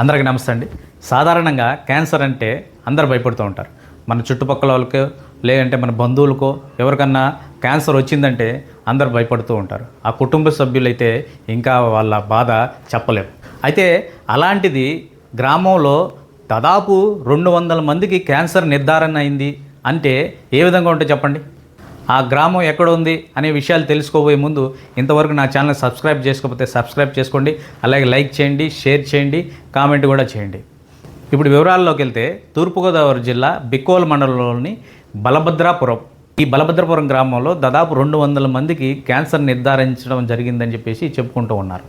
అందరికీ నమస్తే అండి. సాధారణంగా క్యాన్సర్ అంటే అందరు భయపడుతూ ఉంటారు. మన చుట్టుపక్కల వాళ్ళకో లేదంటే మన బంధువులకో ఎవరికన్నా క్యాన్సర్ వచ్చిందంటే అందరు భయపడుతూ ఉంటారు. ఆ కుటుంబ సభ్యులైతే ఇంకా వాళ్ళ బాధ చెప్పలేరు అయితే అలాంటిది గ్రామంలో దాదాపు రెండు వందల మందికి క్యాన్సర్ నిర్ధారణ అయింది అంటే ఏ విధంగా ఉంటే చెప్పండి? ఆ గ్రామం ఎక్కడ ఉంది అనే విషయాలు తెలుసుకోబోయే ముందు ఇంతవరకు నా ఛానల్ సబ్స్క్రైబ్ చేసుకోకపోతే సబ్స్క్రైబ్ చేసుకోండి. అలాగే లైక్ చేయండి షేర్ చేయండి కామెంట్ కూడా చేయండి. ఇప్పుడు వివరాల్లోకి వెళ్తే తూర్పుగోదావరి జిల్లా బిక్కోల్ మండలంలోని బలభద్రాపురం. ఈ బలభద్రాపురం గ్రామంలో దాదాపు రెండు వందల మందికి క్యాన్సర్ నిర్ధారించడం జరిగిందని చెప్పేసి చెప్పుకుంటూ ఉన్నారు.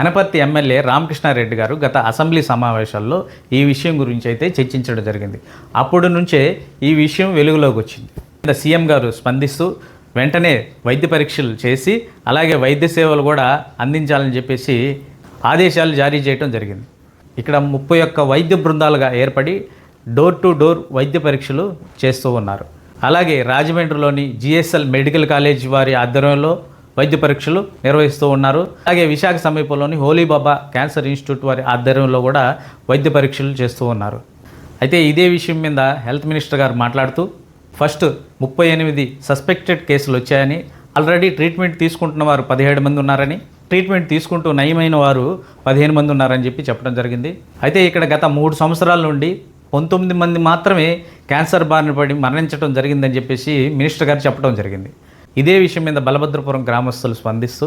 అనపర్తి ఎమ్మెల్యే రామకృష్ణారెడ్డి గారు గత అసెంబ్లీ సమావేశాల్లో ఈ విషయం గురించి అయితే చర్చించడం జరిగింది. అప్పటి నుంచే ఈ విషయం వెలుగులోకి వచ్చింది. సీఎం గారు స్పందిస్తూ వెంటనే వైద్య పరీక్షలు చేసి అలాగే వైద్య సేవలు కూడా అందించాలని చెప్పేసి ఆదేశాలు జారీ చేయడం జరిగింది. ఇక్కడ ముప్పై ఒక్క వైద్య బృందాలుగా ఏర్పడి డోర్ టు డోర్ వైద్య పరీక్షలు చేస్తూ ఉన్నారు. అలాగే రాజమండ్రిలోని జిఎస్ఎల్ మెడికల్ కాలేజ్ వారి ఆధ్వర్యంలో వైద్య పరీక్షలు నిర్వహిస్తూ ఉన్నారు. అలాగే విశాఖ సమీపంలోని హోలీబాబా క్యాన్సర్ ఇన్స్టిట్యూట్ వారి ఆధ్వర్యంలో కూడా వైద్య పరీక్షలు చేస్తూ ఉన్నారు. అయితే ఇదే విషయం మీద హెల్త్ మినిస్టర్ గారు మాట్లాడుతూ ఫస్ట్ ముప్పై ఎనిమిది సస్పెక్టెడ్ కేసులు వచ్చాయని ఆల్రెడీ ట్రీట్మెంట్ తీసుకుంటున్న వారు పదిహేడు మంది ఉన్నారని ట్రీట్మెంట్ తీసుకుంటూ నయమైన వారు పదిహేను మంది ఉన్నారని చెప్పి చెప్పడం జరిగింది. అయితే ఇక్కడ గత మూడు సంవత్సరాల నుండి పంతొమ్మిది మంది మాత్రమే క్యాన్సర్ బారిన పడి మరణించడం జరిగిందని చెప్పేసి మినిస్టర్ గారు చెప్పడం జరిగింది. ఇదే విషయం మీద బలభద్రపురం గ్రామస్తులు స్పందిస్తూ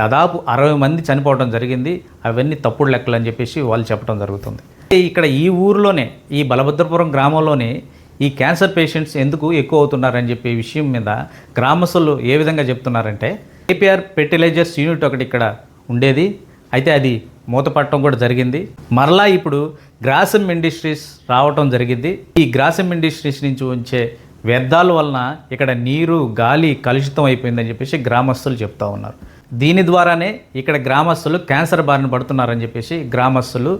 దాదాపు అరవై మంది చనిపోవడం జరిగింది. అవన్నీ తప్పుడు లెక్కలు అని చెప్పేసి వాళ్ళు చెప్పడం జరుగుతుంది. ఇక్కడ ఈ ఊరిలోనే ఈ బలభద్రపురం గ్రామంలోనే ఈ క్యాన్సర్ పేషెంట్స్ ఎందుకు ఎక్కువ అవుతున్నారని చెప్పే విషయం మీద గ్రామస్తులు ఏ విధంగా చెప్తున్నారంటే ఏపీఆర్ ఫెర్టిలైజర్స్ యూనిట్ ఒకటి ఇక్కడ ఉండేది. అయితే అది మూతపడటం కూడా జరిగింది. మరలా ఇప్పుడు గ్రాసం ఇండస్ట్రీస్ రావటం జరిగింది. ఈ గ్రాసం ఇండస్ట్రీస్ నుంచి ఉంచే వ్యర్థాల వలన ఇక్కడ నీరు గాలి కలుషితం అయిపోయిందని చెప్పేసి గ్రామస్తులు చెప్తా ఉన్నారు. దీని ద్వారానే ఇక్కడ గ్రామస్తులు క్యాన్సర్ బారిన పడుతున్నారని చెప్పేసి గ్రామస్తులు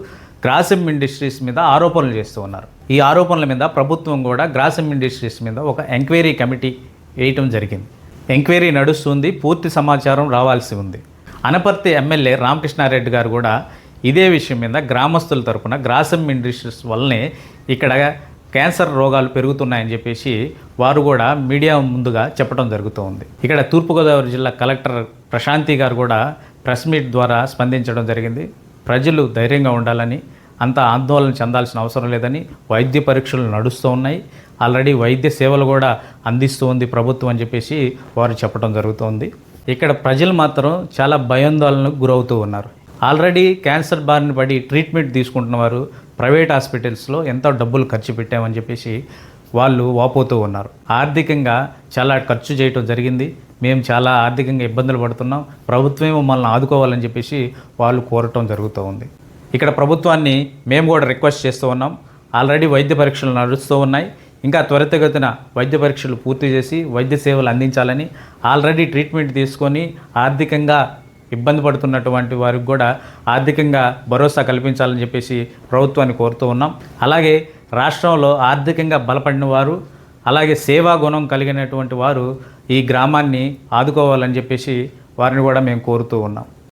గ్రాసిమ్ ఇండస్ట్రీస్ మీద ఆరోపణలు చేస్తూ ఉన్నారు. ఈ ఆరోపణల మీద ప్రభుత్వం కూడా గ్రాసిమ్ ఇండస్ట్రీస్ మీద ఒక ఎంక్వైరీ కమిటీ వేయటం జరిగింది. ఎంక్వైరీ నడుస్తుంది పూర్తి సమాచారం రావాల్సి ఉంది. అనపర్తి ఎమ్మెల్యే రామకృష్ణారెడ్డి గారు కూడా ఇదే విషయం మీద గ్రామస్తుల తరపున గ్రాసమ్ ఇండస్ట్రీస్ వల్లనే ఇక్కడ క్యాన్సర్ రోగాలు పెరుగుతున్నాయని చెప్పేసి వారు కూడా మీడియా ముందుగా చెప్పడం జరుగుతూ ఉంది. ఇక్కడ తూర్పుగోదావరి జిల్లా కలెక్టర్ ప్రశాంతి గారు కూడా ప్రెస్ మీట్ ద్వారా స్పందించడం జరిగింది. ప్రజలు ధైర్యంగా ఉండాలని అంత ఆందోళన చెందాల్సిన అవసరం లేదని వైద్య పరీక్షలు నడుస్తూ ఉన్నాయి. ఆల్రెడీ వైద్య సేవలు కూడా అందిస్తూ ఉంది ప్రభుత్వం అని చెప్పేసి వారు చెప్పడం జరుగుతోంది. ఇక్కడ ప్రజలు మాత్రం చాలా భయాందోళనకు గురవుతూ ఉన్నారు. ఆల్రెడీ క్యాన్సర్ బారిన పడి ట్రీట్మెంట్ తీసుకుంటున్న వారు ప్రైవేట్ హాస్పిటల్స్లో ఎంతో డబ్బులు ఖర్చు పెట్టామని చెప్పేసి వాళ్ళు వాపోతూ ఉన్నారు. ఆర్థికంగా చాలా ఖర్చు చేయటం జరిగింది. మేము చాలా ఆర్థికంగా ఇబ్బందులు పడుతున్నాం. ప్రభుత్వమే మమ్మల్ని ఆదుకోవాలని చెప్పేసి వాళ్ళు కోరటం జరుగుతూ ఉంది. ఇక్కడ ప్రభుత్వాన్ని మేము కూడా రిక్వెస్ట్ చేస్తూ ఉన్నాం. ఆల్రెడీ వైద్య పరీక్షలు నడుస్తూ ఉన్నాయి. ఇంకా త్వరితగతిన వైద్య పరీక్షలు పూర్తి చేసి వైద్య సేవలు అందించాలని ఆల్రెడీ ట్రీట్మెంట్ తీసుకొని ఆర్థికంగా ఇబ్బంది పడుతున్నటువంటి వారికి కూడా ఆర్థికంగా భరోసా కల్పించాలని చెప్పేసి ప్రభుత్వాన్ని కోరుతూ ఉన్నాం. అలాగే రాష్ట్రంలో ఆర్థికంగా బలపడిన వారు అలాగే సేవా గుణం కలిగినటువంటి వారు ఈ గ్రామాన్ని ఆదుకోవాలని చెప్పేసి వారిని కూడా మేము కోరుతూ ఉన్నాం.